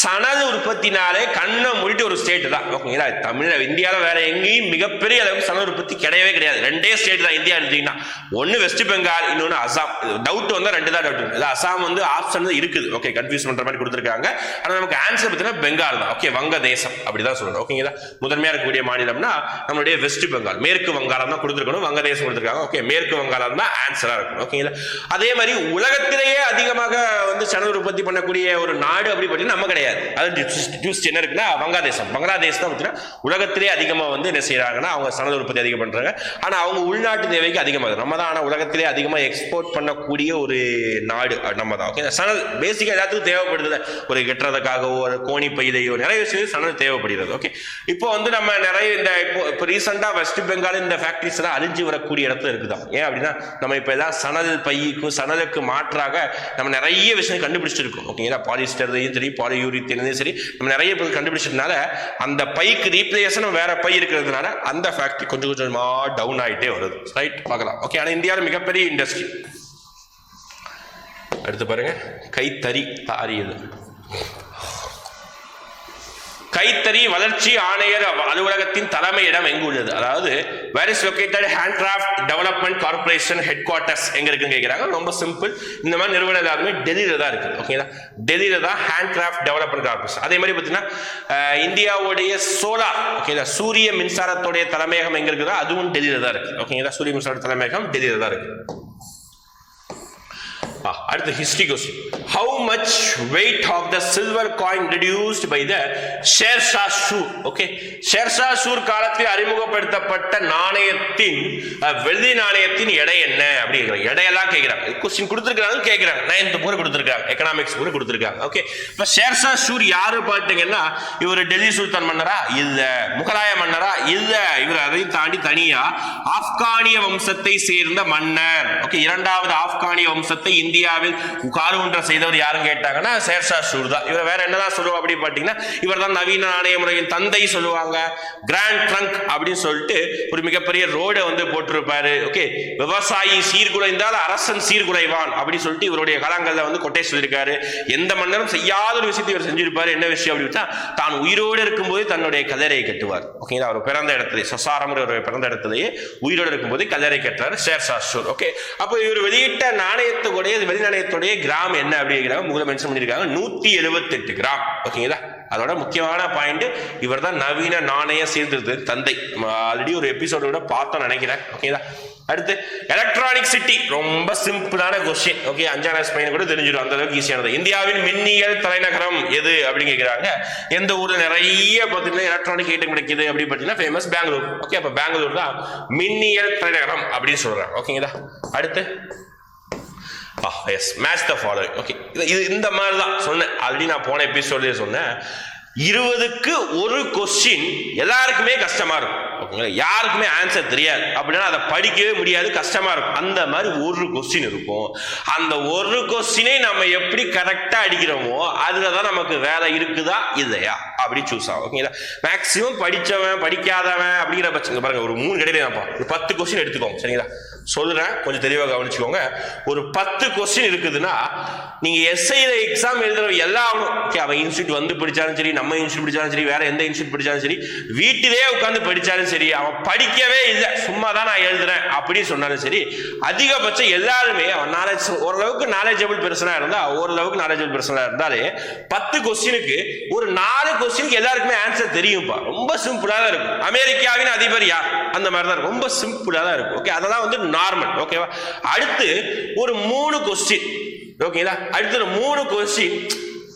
Speaker 1: சணல் உற்பத்தினாலே கண்ணை மூடிட்டு ஒரு ஸ்டேட் தான். ஓகேங்களா தமிழ் இந்தியாவில் வேற எங்கேயும் மிகப்பெரிய அளவுக்கு சணல் உற்பத்தி கிடையவே கிடையாது. ரெண்டே ஸ்டேட் தான் இந்தியா எடுத்தீங்கன்னா ஒன்னு வெஸ்ட் பெங்கால் இன்னொன்னு அசாம் டவுட் வந்தா ரெண்டு தான் டவுட் இல்லை அசாம் வந்து ஆப்ஷன் இருக்குது. ஓகே கன்ஃபியூஸ் பண்ற மாதிரி கொடுத்துருக்காங்க. ஆனா நமக்கு ஆன்சர் பார்த்தீங்கன்னா பெங்கால் தான். ஓகே வங்க தேசம் அப்படிதான் சொல்லணும். ஓகேங்களா? முதன்மையா இருக்கக்கூடிய மாநிலம்னா நம்மளுடைய வெஸ்ட் பெங்கால் மேற்கு வங்காளம் தான் கொடுத்துருக்கணும் வங்கதேசம் கொடுத்துருக்காங்க. ஓகே மேற்கு வங்காளம் தான் ஆன்சரா இருக்கும் ஓகேங்களா? அதே மாதிரி உலகத்திலேயே அதிகமாக வந்து சணல் உற்பத்தி பண்ணக்கூடிய ஒரு நாடு அப்படி பார்த்தீங்கன்னா நம்ம கிடையாது. அது ஜூஸ் என்ன இருக்குன்னா வங்காதேசம். பங்களாதேஷ் தான் பார்த்தீங்கன்னா உலகத்திலே அதிகமாக வந்து என்ன செய்கிறாங்கன்னா அவங்க சணல் உற்பத்தி அதிகம் பண்ணுறாங்க ஆனால் அவங்க உள்நாட்டு தேவைக்கு அதிகமாக நம்ம தான் ஆனால் உலகத்திலே அதிகமாக எக்ஸ்போர்ட் பண்ணக்கூடிய ஒரு நாடு நம்ம தான். ஓகே சணல் பேசிக்காக எல்லாத்துக்கும் தேவைப்படுது ஒரு கெட்டுறதுக்காகவோ ஒரு கோணி பையிலையோ நிறைய விஷயம் சணல் தேவைப்படுகிறது. ஓகே இப்போ வந்து நம்ம நிறைய இந்த இப்போ இப்போ ரீசெண்டாக வெஸ்ட் பெங்கால் இந்த ஃபேக்ட்ரிஸ் எல்லாம் அழிஞ்சு வரக்கூடிய இடத்துல இருக்குதான் ஏன் அப்படின்னா நம்ம இப்போ எல்லாம் சணல் பைக்கும் சணலுக்கு மாற்றாக நம்ம நிறைய விஷயம் கண்டுபிடிச்சிருக்கும். ஓகேங்களா பாலிஸ்டர்லையும் சரி பாலியூரித்தையும் சரி நம்ம நிறைய பேர் கண்டுபிடிச்சதுனால அந்த பைக்கு ரீப்ளேஷன் வேற பை இருக்கிறதுனால அந்த ஃபேக்ட்ரி கொஞ்சம் கொஞ்சமா டவுன் ஆகிட்டே வருது. ரைட் பார்க்கலாம். ஓகே ஆனால் இந்தியாவில் மிகப்பெரிய இண்டஸ்ட்ரி அடுத்து பாருங்க. கைத்தறி தாரியது கைத்தறி வளர்ச்சி ஆணையர் அலுவலகத்தின் தலைமையிடம் எங்கு உள்ளது அதாவது where is located handcraft development corporation headquarters எங்க இருக்குன்னு கேட்குறாங்க ரொம்ப சிம்பிள் இந்த மாதிரி நிறுவனம் எல்லாருமே டெல்லியில தான் இருக்கு. ஓகேங்களா டெல்லியில தான் ஹேண்ட்கிராஃப்ட் டெவலப்மெண்ட் கார்பரேஷன் அதே மாதிரி பார்த்தீங்கன்னா இந்தியாவுடைய சோலா ஓகேங்களா சூரிய மின்சாரத்துடைய தலைமையகம் எங்க இருக்குதோ அதுவும் டெல்லியில தான் இருக்கு. ஓகேங்களா சூரிய மின்சார தலைமையகம் டெல்லியில தான் இருக்கு. அடுத்து history question how much weight of the silver coin reduced by the Sher Shah Sur okay Sher Shah Sur காலத்தில் அறிமுகப்படுத்தப்பட்ட நாணயத்தின் வெள்ளி நாணயத்தின் எடை என்ன? அப்படிங்கிற எடையெல்லாம் கேட்குறாங்க கொஸ்டின் கொடுத்துருக்காங்க கேட்குறாங்க நைன்த் கூட கொடுத்துருக்காங்க. எக்கனாமிக்ஸ் கூட கொடுத்துருக்காங்க. ஓகே இப்போ ஷேர்ஷா ஷூர் யாரு பார்த்தீங்கன்னா இவர் டெல்லி சுல்தான் மன்னரா? இல்லை. முகலாய மன்னரா? இல்லை. இவர் அதையும் தாண்டி தனியா ஆப்கானிய வம்சத்தை சேர்ந்த மன்னர். ஓகே இரண்டாவது ஆப்கானிய வம்சத்தை இந்திய இந்தியாவில் கார்வுன்ற செய்தவர் யாரும் கேட்டாங்கன்னா சேர்ஷா ஷூர் தான் இவர் வேற என்னதான் சொல்லுவோம் அப்படின்னு பார்த்தீங்கன்னா இவர் தான் நவீன நாணய முறையின் தந்தை சொல்லுவாங்க. கிராண்ட் ட்ரங்க் அப்படின்னு சொல்லிட்டு ஒரு மிகப்பெரிய ரோடை வந்து போட்டிருப்பாரு. ஓகே விவசாயி சீர்குலைந்தால் அரசன் சீர்குலைவான் அப்படின்னு சொல்லிட்டு இவருடைய காலங்களில் வந்து கொட்டை சொல்லியிருக்காரு. எந்த மன்னரும் செய்யாத ஒரு விஷயத்தை இவர் செஞ்சிருப்பாரு. என்ன விஷயம் அப்படின்னா தான் உயிரோடு இருக்கும்போது தன்னுடைய கல்லறையை கட்டுவார். ஓகேங்களா அவர் பிறந்த இடத்துல சசாரம்ங்கிற ஒரு பிறந்த இடத்துலயே உயிரோடு இருக்கும்போது கல்லறை கட்டுறாரு ஷேர். சாஸ்டூர் ஓகே அப்போ இவர் வெளியிட்ட நாணயத்துக்குடைய நாணயத்துடைய கிராம் என்ன அப்படிங்கிறாங்க முதல்ல மென்ஷன் பண்ணியிருக்காங்க. நூத்தி எழுபத்தெட்டு கிராம். ஓகேங்களா அதோட முக்கியமான பாயிண்ட் இவர் தான் நவீன நாணய சீர்திருத்த தந்தை. ஆல்ரெடி ஒரு எபிசோடு கூட பார்த்தோம் நினைக்கிறேன். ஓகேதா அடுத்து எலக்ட்ரானிக் சிட்டி ரொம்ப சிம்பிளான கொஸ்டின் ஓகே அஞ்சாம் கிளாஸ் பையன் கூட தெரிஞ்சிடும். அந்த அளவுக்கு ஈஸியானது இந்தியாவின் மின்னியல் தலைநகரம் எது அப்படின்னு கேட்குறாங்க எந்த ஊர்ல நிறைய பார்த்தீங்கன்னா எலக்ட்ரானிக் ஐட்டம் கிடைக்குது அப்படின்னு பார்த்தீங்கன்னா ஃபேமஸ் பெங்களூர். ஓகே அப்போ பெங்களூர் தான் மின்னியல் தலைநகரம் அப்படின்னு சொல்றாங்க. ஓகேங்களா அடுத்து yes match the following okay இது இது இந்த மாதிரி தான் சொன்னேன். ஆல்ரெடி நான் போன எபிசோட்லேயே சொன்னேன். இருபதுக்கு ஒரு கொஸ்டின் எல்லாருக்குமே கஷ்டமாக இருக்கும். ஓகேங்களா? யாருக்குமே ஆன்சர் தெரியாது. அப்படின்னா அதை படிக்கவே முடியாது. கஷ்டமாக இருக்கும். அந்த மாதிரி ஒரு கொஸ்டின் இருக்கும். அந்த ஒரு கொஸ்டினை நம்ம எப்படி கரெக்டாக அடிக்கிறோமோ அதில் தான் நமக்கு வேலை இருக்குதா இல்லையா? அப்படி சூஸ் ஆகும். ஓகேங்களா மேக்ஸிமம் படிச்சவன் படிக்காதவன் அப்படிங்கிற பட்சம் பாருங்க ஒரு மூணு கிடையாது ஒரு பத்து கொஸ்டின் எடுத்துக்கோங்க. சரிங்களா? சொல்றேன் கொஞ்சம் தெளிவாக கவனிச்சுக்கோங்க. ஒரு பத்து கொஸ்டின் இருக்குதுன்னா நீங்க எஸ்ஐயில் எக்ஸாம் எழுதுற எல்லா ஓகே அவன் இன்ஸ்டியூட் வந்து படித்தாலும் சரி நம்ம இன்ஸ்டியூட் படித்தாலும் சரி வேற எந்த இன்ஸ்டியூட் படித்தாலும் சரி வீட்டிலே உட்காந்து படிச்சாலும் சரி அவன் படிக்கவே இல்லை. சும்மா தான் நான் எழுதுறேன் அப்படின்னு சொன்னாலும் சரி அதிகபட்சம் எல்லாருமே அவன் நாலேஜ் ஓரளவுக்கு நாலேஜபிள் பெர்சனா இருந்தால் ஓரளவுக்கு நாலேஜபிள் பெர்சனா இருந்தாலே பத்து கொஸ்டினுக்கு ஒரு நாலு கொஸ்டின் கொஸ்டினுக்கு எல்லாருக்குமே ஆன்சர் தெரியும்ப்பா ரொம்ப சிம்பிளா தான் இருக்கும். அமெரிக்காவின் அதிபர் யார்? அந்த மாதிரி தான் இருக்கும். ரொம்ப சிம்பிளா தான் இருக்கும். ஓகே அதெல்லாம் வந்து நார்மல் ஓகேவா அடுத்து ஒரு மூணு கொஸ்டின் ஓகேங்களா அடுத்து மூணு கொஸ்டின்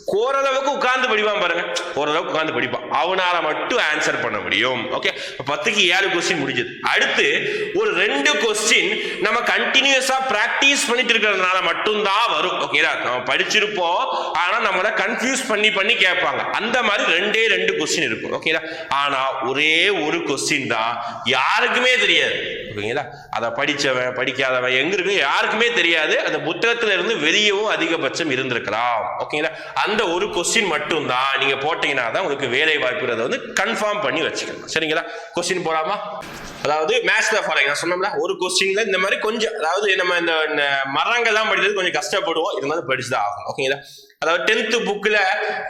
Speaker 1: ஓரளவுக்கு உட்கார்ந்து படிப்பான் பாருங்க. ஓரளவுக்கு உட்கார்ந்து படிப்பான். அவனால மட்டும் ஆன்சர் பண்ண முடியும். ஓகே பத்துக்கு ஏழு கொஸ்டின் முடிஞ்சது. அடுத்து ஒரு ரெண்டு கொஸ்டின் நம்ம கண்டினியூஸா பிராக்டிஸ் பண்ணிட்டு இருக்கிறதுனால மட்டும்தான் வரும். ஓகேடா நம்ம படிச்சிருப்போம். ஆனா நம்மள கன்ஃபியூஸ் பண்ணி பண்ணி கேட்பாங்க. அந்த மாதிரி ரெண்டே ரெண்டு கொஸ்டின் இருக்கும். ஓகேடா ஆனா ஒரே ஒரு கொஸ்டின் தான் யாருக்குமே தெரியாது. ஓகேங்களா அதை படித்தவன் படிக்காதவன் எங்க இருக்கு? யாருக்குமே தெரியாது. அந்த புத்தகத்துல இருந்து வெளியவும் அதிகபட்சம் இருந்திருக்கலாம். ஓகேங்களா? அந்த ஒரு கொஸ்டின் மட்டும்தான் நீங்க போட்டீங்கன்னா தான் உங்களுக்கு வேலை வாய்ப்புறதை வந்து கன்ஃபார்ம் பண்ணி வச்சுக்கணும். சரிங்களா? கொஸ்டின் போலாமா? அதாவது மேத்ஸ்ல ஃபார் நான் சொன்னோம்ல ஒரு கொஸ்டின்ல இந்த மாதிரி கொஞ்சம் அதாவது நம்ம இந்த மரங்கள்லாம் படிக்கிறது கொஞ்சம் கஷ்டப்படுவோம். இது மாதிரி படிச்சு தான் ஓகேங்களா? அதாவது டென்த்து புக்கில்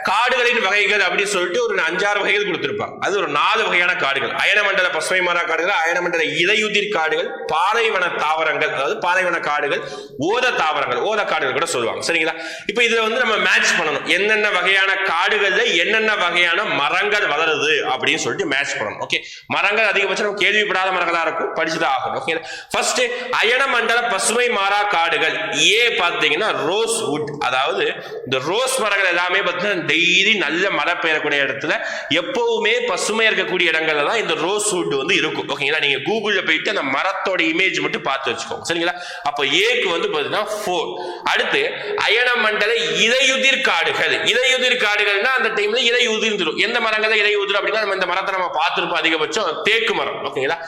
Speaker 1: காடுகளின் வகைகள் அப்படின்னு சொல்லிட்டு ஒரு அஞ்சாறு வகைகள் கொடுத்துருப்பாங்க. அது ஒரு நாலு வகையான காடுகள். அயனமண்டல பசுமை மர காடுகள் அயனமண்டல இலையுதிர் காடுகள் பாலைவன தாவரங்கள் அதாவது பாலைவன காடுகள் ஓத தாவரங்கள் ஓத காடுகள் கூட சொல்லுவாங்க. சரிங்களா? இப்போ இதில் வந்து நம்ம மேட்ச் பண்ணணும். என்னென்ன வகையான காடுகளில் என்னென்ன வகையான மரங்கள் வளருது அப்படின்னு சொல்லிட்டு மேட்ச் பண்ணணும். ஓகே மரங்கள் அதிகபட்சம் நம்ம கேள்விப்படாத மரங்களாக இருக்கும். படிச்சுதான் ஆகணும். ஓகே ஃபர்ஸ்ட் அயனமண்டல பசுமை மாறா காடுகள். ஏ பார்த்தீங்கன்னா ரோஸ் வுட் அதாவது இந்த ரோஸ் மரங்கள் எல்லாமே பார்த்தீங்கன்னா டெய்லி நல்ல மழை பெய்யக்கூடிய இடத்துல எப்பவுமே பசுமையாக இருக்கக்கூடிய இடங்கள்ல தான் இந்த ரோஸ் வுட் வந்து இருக்கும். ஓகேங்களா? நீங்க கூகுளில் போயிட்டு அந்த மரத்தோட இமேஜ் மட்டும் பார்த்து வச்சுக்கோங்க. சரிங்களா? அப்போ ஏக்கு வந்து பார்த்தீங்கன்னா ஃபோர் அடுத்து அயனமண்டல இலையுதிர் காடுகள். இலையுதிர் காடுகள்னா அந்த டைம்ல இலை உதிர்ந்துடும் எந்த மரங்கள் இலை உதிரும் அப்படின்னா நம்ம இந்த மரத்தை நம்ம பார்த்துருப்போம் அதிகபட்சம் தேக்கு மரம். ஓகேங்களா?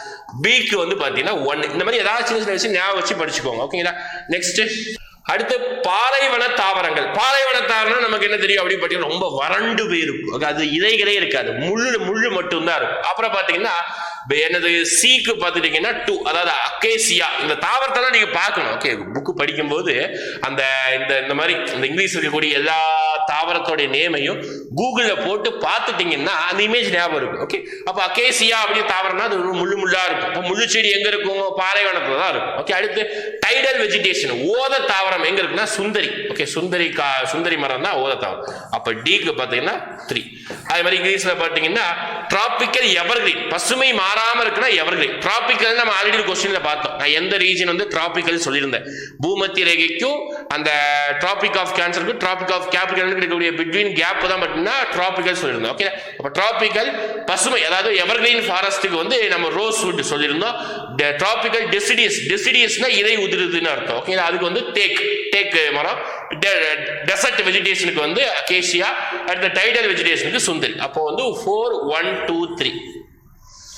Speaker 1: பீக்கு வந்து பார்த்தீங்கன்னா ஒன் இந்த மாதிரி ஏதாவது சின்ன சின்ன விஷயம் ஞாபகம் வச்சு படிச்சுக்கோங்க. ஓகேங்களா? நெக்ஸ்ட் அடுத்து பாலைவன தாவரங்கள். பாலைவன தாவரம் நமக்கு என்ன தெரியும் அப்படின்னு பார்த்தீங்கன்னா ரொம்ப வறண்டு போயிருக்கும். அது இலைகளே இருக்காது. முள்ளு முள்ளு மட்டும்தான் இருக்கும். அப்புறம் பார்த்தீங்கன்னா எனது என்னது சீக்கு பார்த்துட்டீங்கன்னா டூ அதாவது அக்கேசியா. இந்த தாவரத்தெல்லாம் நீங்க பார்க்கணும். ஓகே புக்கு படிக்கும்போது அந்த இந்த இந்த மாதிரி இந்த இங்கிலீஷ் இருக்கக்கூடிய எல்லா தாவரத்தோடைய நேமையும் கூகுளில் போட்டு பார்த்துட்டீங்கன்னா அந்த இமேஜ் ஞாபகம் இருக்கும். ஓகே அப்போ அக்கேசியா அப்படின்னு தாவரம்னா அது ஒரு முள்ளு முள்ளா இருக்கும். இப்போ முள்ளு செடி எங்க இருக்கும்? பாலைவனத்துல தான் இருக்கும். ஓகே அடுத்து டைடல் வெஜிடேஷன் ஓத தாவரம் எங்க இருக்குன்னா சுந்தரி. ஓகே சுந்தரி கா சுந்தரி மரம் தான் ஓத தாவரம். அப்போ டிக்கு பார்த்தீங்கன்னா த்ரீ அதே மாதிரி இங்கிலீஷில் பார்த்தீங்கன்னா டிராபிக்கல் எவர்கிரீன் பசுமை மாறாம இருக்குன்னா எவர்கிரீன் டிராபிக்கல் நம்ம ஆல்ரெடி கொஸ்டின்ல பார்த்தோம். நான் எந்த ரீஜன் வந்து டிராபிக்கல் சொல்லியிருந்தேன். பூமத்திய ரேகைக்கும் அந்த டிராபிக் ஆஃப் கேன்சருக்கும் டிராபிக் ஆஃப் கேபிட்டல் இருக்கக்கூடிய பிட்வீன் கேப் தான் பார்த்தீங்கன்னா டிராபிக்கல் சொல்லியிருந்தோம். ஓகே அப்போ டிராபிக்கல் பசுமை அதாவது எவர்கிரீன் ஃபாரஸ்ட்டுக்கு வந்து நம்ம ரோஸ் வுட் சொல்லியிருந்தோம் டிராபிக்கல் டெசிடியஸ் டெசிடியஸ்னா இதை உதிருதுன்னு அர்த்தம். ஓகேங்களா அதுக்கு வந்து தேக் தேக்கு மரம். டெசர்ட் வெஜிடேஷனுக்கு வந்து அகேஷியா அடுத்த டைடல் வெஜிடேஷனுக்கு சுந்தரி அப்போ வந்து four one two three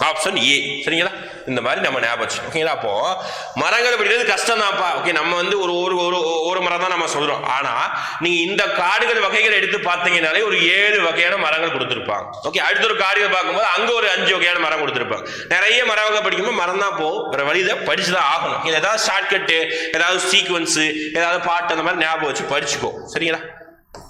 Speaker 1: option A சரிங்களா? இந்த மாதிரி நம்ம ஞாபகம் ஓகேங்களா அப்போ மரங்கள் படிக்கிறது கஷ்டம் தான்ப்பா ஓகே நம்ம வந்து ஒரு ஒரு ஒரு ஒரு மரம் தான் நம்ம சொல்றோம். ஆனா நீங்க இந்த காடுகள் வகைகள் எடுத்து பார்த்தீங்கன்னாலே ஒரு ஏழு வகையான மரங்கள் கொடுத்துருப்பாங்க. ஓகே அடுத்த ஒரு காடுகள் பார்க்கும்போது அங்க ஒரு அஞ்சு வகையான மரம் கொடுத்துருப்பாங்க. நிறைய மரம் வகை படிக்கும்போது மரம் தான் போகும் வேற வழியில படிச்சுதான் ஆகணும். இல்லை ஏதாவது ஷார்ட்கட்டு ஏதாவது சீக்வன்ஸு ஏதாவது பாட்டு அந்த மாதிரி ஞாபகம் வச்சு படிச்சுக்கோ. சரிங்களா?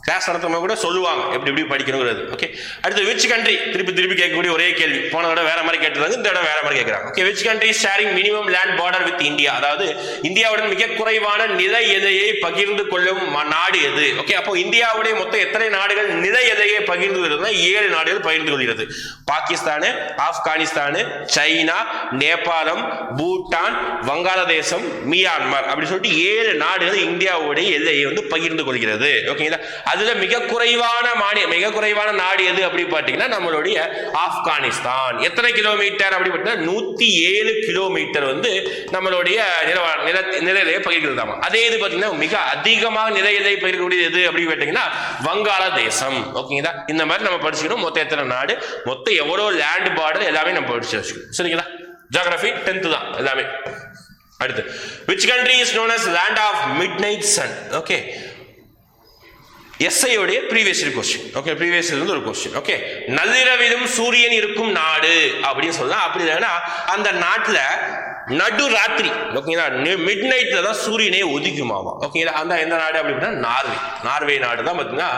Speaker 1: கிளாஸ் நடத்துறவங்க கூட சொல்லுவாங்க எப்படி எப்படி படிக்கணுங்கிறது. ஓகே அடுத்து விச் கண்ட்ரி திருப்பி திருப்பி கேட்கக்கூடிய ஒரே கேள்வி. போன தடவை வேற மாதிரி கேட்டிருந்தாங்க இந்த தடவை வேற மாதிரி கேட்குறாங்க. Okay which country sharing minimum land border with India அதாவது இந்தியாவுடன் மிக குறைவான நில எதையை பகிர்ந்து கொள்ளும் நாடு எது? ஓகே அப்போ இந்தியாவுடைய மொத்தம் எத்தனை நாடுகள் நில எதையை பகிர்ந்து கொள்கிறதுனா ஏழு நாடுகள் பகிர்ந்து கொள்கிறது. பாகிஸ்தானு ஆப்கானிஸ்தானு சைனா நேபாளம் பூட்டான் வங்காளதேசம் மியான்மர். அப்படின்னு சொல்லிட்டு ஏழு நாடுகள் இந்தியாவுடைய எல்லையை வந்து பகிர்ந்து கொள்கிறது. ஓகேங்களா அதுல மிக குறைவான மாநில மிக குறைவான நாடு எது அப்படி பார்த்தீங்கன்னா நம்மளுடைய ஆப்கானிஸ்தான். எத்தனை கிலோமீட்டர் அப்படி பார்த்தீங்கன்னா நூத்தி ஏழு கிலோமீட்டர் வந்து நம்மளுடைய நில நில நிலையிலேயே பகிர்கிறதாமா. அதே இது பார்த்தீங்கன்னா மிக அதிகமாக நிலையிலே பகிர்க்கக்கூடியது எது அப்படி பார்த்தீங்கன்னா வங்காளதேசம். ஓகேங்களா இந்த மாதிரி நம்ம படிச்சுக்கணும். மொத்தம் எத்தனை நாடு? மொத்தம் எவ்வளோ லேண்ட் பார்டர் எல்லாமே நம்ம படிச்சு வச்சுக்கணும். சரிங்களா? ஜியாகிரபி டென்த்து தான் எல்லாமே. அடுத்து which country is known as land of midnight sun okay எஸ்ஐயோடைய previous year question okay previous இருந்து ஒரு கொஸ்டின் ஓகே நள்ளிரவிலும் சூரியன் இருக்கும் நாடு அப்படின்னு சொல்லலாம் அப்படி இல்லைன்னா அந்த நாட்டில் நடு ராத்திரி ஓகேங்களா மிட் நைட்ல தான் சூரியனே உதிக்குமாமா. ஓகேங்களா அந்த எந்த நாடு அப்படின்னா நார்வே. நார்வே நாடு தான் பார்த்தீங்கன்னா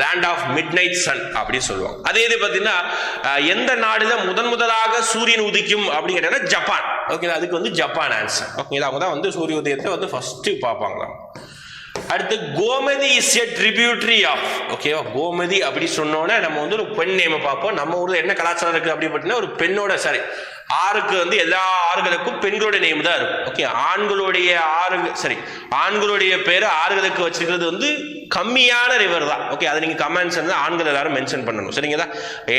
Speaker 1: land of midnight sun அப்படின்னு சொல்லுவாங்க. அதே இது பார்த்தீங்கன்னா எந்த நாடுல முதன் முதலாக சூரியன் உதிக்கும் அப்படின்னு ஜப்பான். ஓகேங்களா அதுக்கு வந்து ஜப்பான் ஆன்சர் ஓகேங்களா அவங்க தான் வந்து சூரிய உதயத்தை வந்து ஃபர்ஸ்ட் பார்ப்பாங்களாம். அடுத்து Gomti is a tributary of ஓகேவா கோமதி அப்படி சொன்னோன்னே நம்ம வந்து ஒரு பெண் நேம பார்ப்போம். நம்ம ஊரில் என்ன கலாச்சாரம் இருக்குது அப்படி பார்த்தீங்கன்னா ஒரு பெண்ணோட சாரி. ஆறுக்கு வந்து எல்லா ஆறுகளுக்கும் பெண்களோட நேம் தான் இருக்கும். ஓகே ஆண்களுடைய ஆறு சரி ஆண்களுடைய பேரை ஆறுகளுக்கு வச்சிருக்கிறது வந்து கம்மியான ரிவர் தான். ஓகே அதை நீங்கள் கமெண்ட்ஸ் வந்து ஆண்கள் எல்லாரும் மென்ஷன் பண்ணணும். சரிங்களா?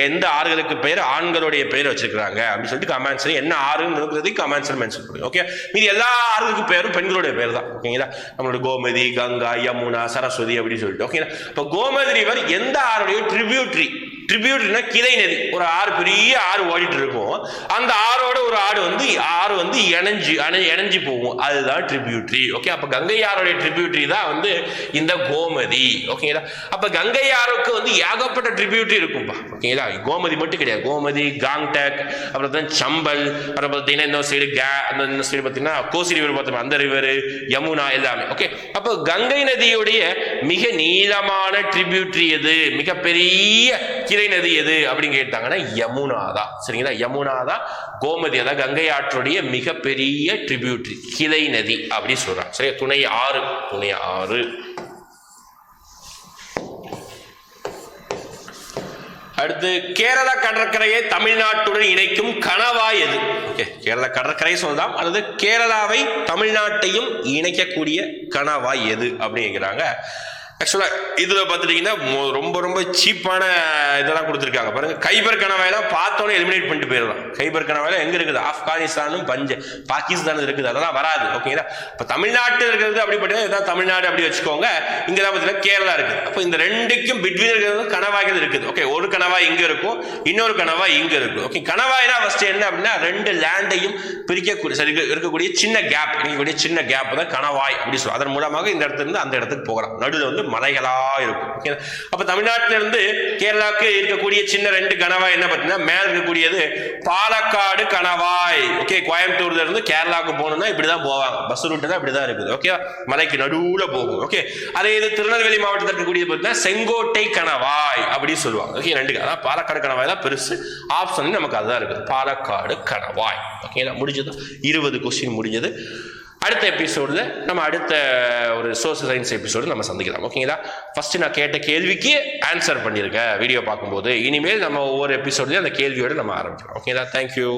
Speaker 1: எந்த ஆறுகளுக்கு பேர் ஆண்களுடைய பேர் வச்சிருக்காங்க அப்படின்னு சொல்லிட்டு கமெண்ட்ஸ் என்ன ஆறுன்னு கமெண்ட்ஸ் மென்ஷன் பண்ணுங்க. ஓகே மீதி எல்லா ஆறுகளுக்கு பேரும் பெண்களுடைய பேர் தான். ஓகேங்களா நம்மளோட கோமதி கங்கா யமுனா சரஸ்வதி அப்படின்னு சொல்லிட்டு. ஓகேங்களா இப்போ கோமதி ரிவர் எந்த ஆறுடைய ட்ரிபியூட்ரி ட்ரிபியூட்னா கிளை நதி ஒரு ஆறு பெரிய ஆறு ஓடிட்டு இருக்கும். அந்த ஆறோட ஒரு ஆடு வந்து ஆறு வந்து இணைஞ்சு அணை- இணைஞ்சு போகும். அதுதான் ட்ரிபியூட்ரி ஓகே அப்ப கங்கை ஆறுடைய ட்ரிபியூட்ரி தான் வந்து இந்த கோமதி. ஓகேங்களா அப்ப கங்கை ஆறுக்கு வந்து ஏகப்பட்ட ட்ரிபியூட்ரி இருக்கும்பா. ஓகேங்களா கோமதி மட்டும் கிடையாது. கோமதி காங்டக் அப்புறம் தான் சம்பல் அப்புறம் பார்த்தீங்கன்னா இந்த சைடு கே அந்த இந்த சைடு பார்த்தீங்கன்னா கோசி ரிவர் பார்த்தோம். அந்த ரிவர் யமுனா எல்லாமே. ஓகே அப்போ கங்கை நதியுடைய மிக நீளமான ட்ரிபியூட்ரி எது? மிகப்பெரிய கிளை நதி எது அப்படின்னு கேட்டாங்கன்னா யமுனா தான் சரிங்களா? யமுனா தான் கோமதி அதான் கங்கை ஆற்றுடைய மிகப்பெரிய ட்ரிபியூட்ரி கிளை நதி அப்படின்னு சொல்றாங்க. சரியா? துணை ஆறு. துணை ஆறு. அடுத்து கேரள கடற்கரையை தமிழ்நாட்டுடன் இணைக்கும் கனவா எது? ஓகே கேரள கடற்கரை சொல்லலாம். அல்லது கேரளாவை தமிழ்நாட்டையும் இணைக்கக்கூடிய கனவா எது அப்படிங்கிறாங்க ஆக்சுவலாக இதில் பார்த்துட்டிங்கன்னா ரொம்ப ரொம்ப சீப்பான இதெல்லாம் கொடுத்துருக்காங்க. பாருங்க கைபர் கணவாயெல்லாம் பார்த்தோன்னே எலிமினேட் பண்ணிட்டு போயிடலாம். கைபர் கணவாயில் எங்கே இருக்குது? ஆப்கானிஸ்தானும் பஞ்ச பாகிஸ்தானும் இருக்குது. அதெல்லாம் வராது ஓகேங்களா இப்போ தமிழ்நாட்டில் இருக்கிறது அப்படி பார்த்தீங்கன்னா இதான் தமிழ்நாடு அப்படி வச்சுக்கோங்க. இங்கே தான் பார்த்தீங்கன்னா கேரளா இருக்குது. அப்போ இந்த ரெண்டுக்கும் பிட்வீன் இருக்கிறது கணவாய்கள் இருக்குது ஓகே ஒரு கணவாய் இங்கே இருக்கும் இன்னொரு கணவாய் இங்கே இருக்கும் ஓகே கணவாய்னா ஃபஸ்ட்டு என்ன அப்படின்னா ரெண்டு லேண்டையும் பிரிக்கக்கூடிய சரி இருக்கக்கூடிய சின்ன கேப் இருக்கக்கூடிய சின்ன கேப் தான் கணவாய் அப்படி சொல்லுவோம் அதன் மூலமாக இந்த இடத்துல இருந்து அந்த இடத்துக்கு போகலாம். நடுவில் வந்து மலைகளா இருக்கும். ஓகே அப்ப தமிழ்நாட்டில இருந்து கேரளாவுக்கு இருக்கக்கூடிய சின்ன ரெண்டு கணவாய் என்ன பார்த்தீங்கன்னா மேல இருக்கக்கூடியது பாலக்காடு கணவாய் ஓகே கோயம்புத்தூர்ல இருந்து கேரளாவுக்கு போகணும்னா இப்படிதான் போவாங்க. பஸ் ரூட்டு தான் இப்படிதான் இருக்குது. ஓகே மலைக்கு நடுவுல போகும். ஓகே? அதே இது திருநெல்வேலி மாவட்டத்தில் இருக்கக்கூடியது பார்த்தீங்கன்னா செங்கோட்டை கணவாய் அப்படின்னு சொல்லுவாங்க. ஓகே ரெண்டு அதான் பாலக்காடு கணவாய் தான் பெருசு. ஆப்ஷன் நமக்கு அதுதான் இருக்குது. பாலக்காடு கணவாய் ஓகேங்களா முடிஞ்சது இருபது கொஸ்டின் முடிஞ்சது. அடுத்த எபிசோடில் நம்ம அடுத்த ஒரு சோசியல் சயின்ஸ் எபிசோடு நம்ம சந்திக்கலாம். ஓகேங்களா ஃபஸ்ட்டு நான் கேட்ட கேள்விக்கு ஆன்சர் பண்ணியிருக்கேன் வீடியோ பார்க்கும்போது இனிமேல் நம்ம ஒவ்வொரு எபிசோட்லேயும் அந்த கேள்வியோட நம்ம ஆரம்பிக்கலாம். ஓகேங்களா தேங்க்யூ